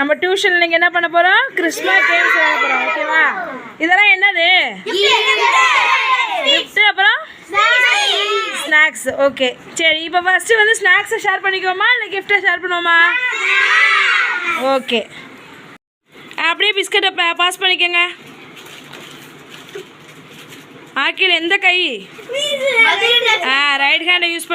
நம்ம டியூஷன்ல இன்னைக்கு என்ன பண்ண போறோம்? கிறிஸ்மஸ் கேம்ஸ் விளையாட போறோம் ஓகேவா இதெல்லாம் என்னது? கிஃப்ட் அப்புறம்? ஸ்நாக்ஸ் ஓகே சரி இப்போ ஃபர்ஸ்ட் வந்து ஸ்நாக்ஸை ஷேர் பண்ணிக்குவோமா? இல்லை கிஃப்ட்டை ஷேர் பண்ணுவோமா? ஓகே அப்படியே பிஸ்கட்டை பாஸ் பண்ணிக்கோங்க. ஆக்கில் எந்த கை? ஆ ரைட் ஹேண்டை யூஸ்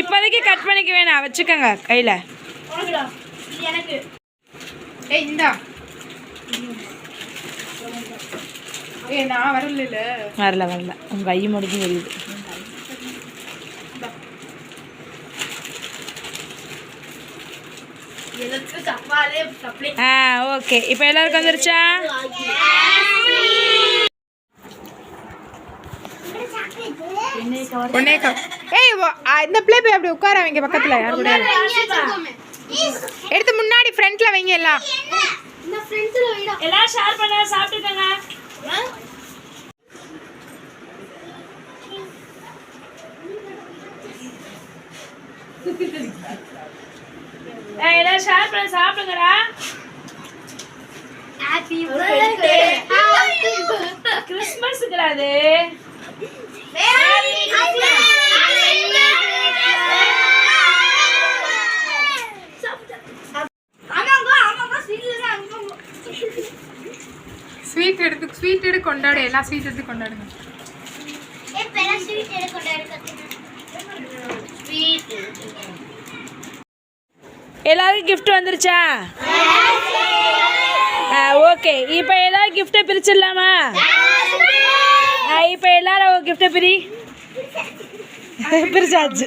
இப்போதைக்கு கட் பண்ணிக்க வேணாம். வச்சுக்கோங்க கையில். ஏய் இந்தா. ஏய் நான் வரல வரல வரல. உங்கள் கை முடிஞ்சு தெரியுது ஆ ஓகே. இப்போ எல்லாருக்கும் வந்துருச்சா? உடனே க- ஏய் இந்த பிள்ளை போய் அப்படி உட்கார வைங்க பக்கத்துல யார் கூட. எடுத்து முன்னாடி ஃப்ரண்ட்ல வைங்க எல்லாம். எல்லாரும் ஷேர் பண்ண சாப்பிட்டுக்கோங்க. எல்லாரும் ஷேர் பண்ண சாப்பிடுங்கடா. கிறிஸ்மஸுக்குடா அது. ஸ்வீட் எடுத்து ஸ்வீட் எடுத்து கொண்டாடு எல்லா ஸ்வீட் எடுத்து கொண்டாடுங்க. எல்லாருக்கும் கிஃப்ட் வந்துருச்சா? ஆ ஓகே இப்போ எல்லாரும் கிஃப்ட்டை பிரிச்சிடலாமா? ஆ இப்போ எல்லாரும் கிஃப்ட்டை பிரி. பிரிச்சாச்சு.